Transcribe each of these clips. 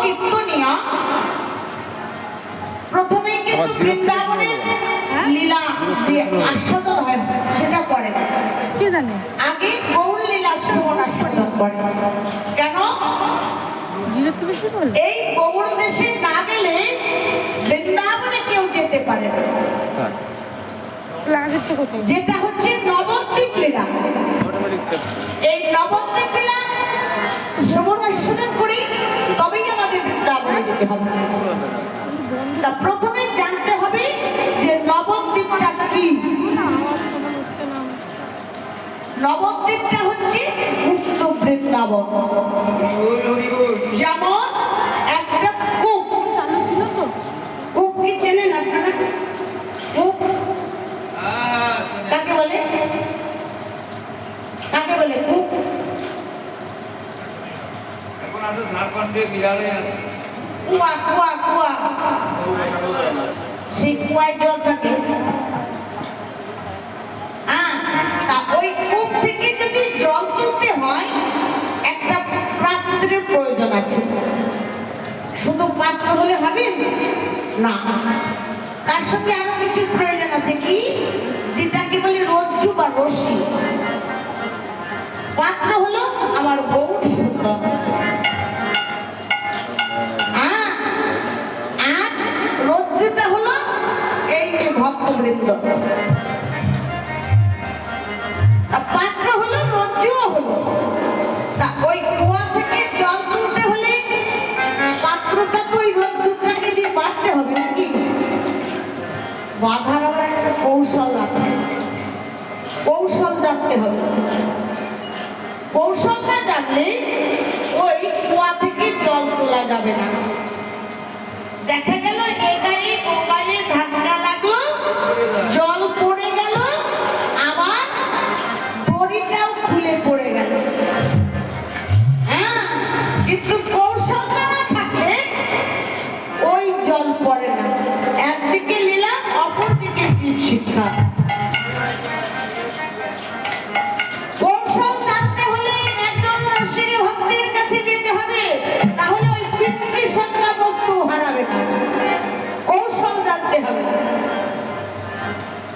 কীর্তনিয়া। প্রথমে কিন্তু বৃন্দাবনের লীলা যে আস্বাদন হয় সেটা করে। কে জানে? আগে গৌর লীলা শ্রবণ আস্বাদন করে। কেন? এই গৌর দেশে না গেলে বৃন্দাবনে কেউ যেতে পারে যেটা হচ্ছে নবদ্বীপ লীলা। এই নবদ্বীপ লীলা শ্রবণ আস্বাদন করি তবেই আমাদের তা প্রথমে জানতে হবে যে নবদ্বীপটা কি? নবদ্বীপটা হচ্ছে মুক্ত বৃন্দাবন। যেমন একটা কূপ। চালু কি চেনেন আপনারা? কূপ। কাকে বলে? কাকে বলে কূপ? এখন আছে ঝাড়খণ্ডে বিহারে আছে। কুয়া কুয়া কুয়া। সেই কুয়ায় জল থাকে। ওই কূপ থেকে যদি জল তুলতে হয়, একটা পাত্রের প্রয়োজন আছে। শুধু পাত্র হলে হবে? না। তার সাথে আরও কিছুর প্রয়োজন আছে কি? যেটাকে বলে রজ্জু বা রশ্মি। পাত্র হলো আমার বহু ভক্তবৃন্দ পাত্রটা ওই রজ্জুটাকে দিয়ে হবে নাকি? বাঁধার কৌশল আছে। কৌশল জানতে হবে। কৌশলটা জানলে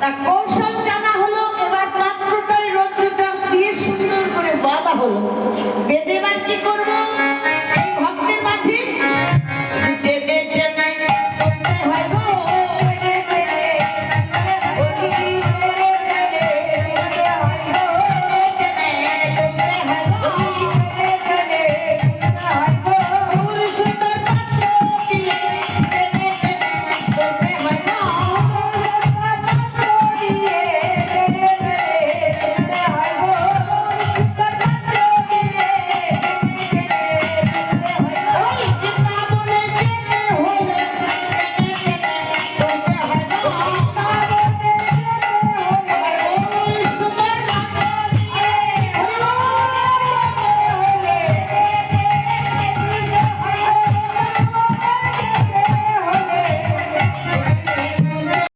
তা কৌশল জানা হলো এবার পাত্রটাই রজ্জুটা দিয়ে সুন্দর করে বাঁধা হলো।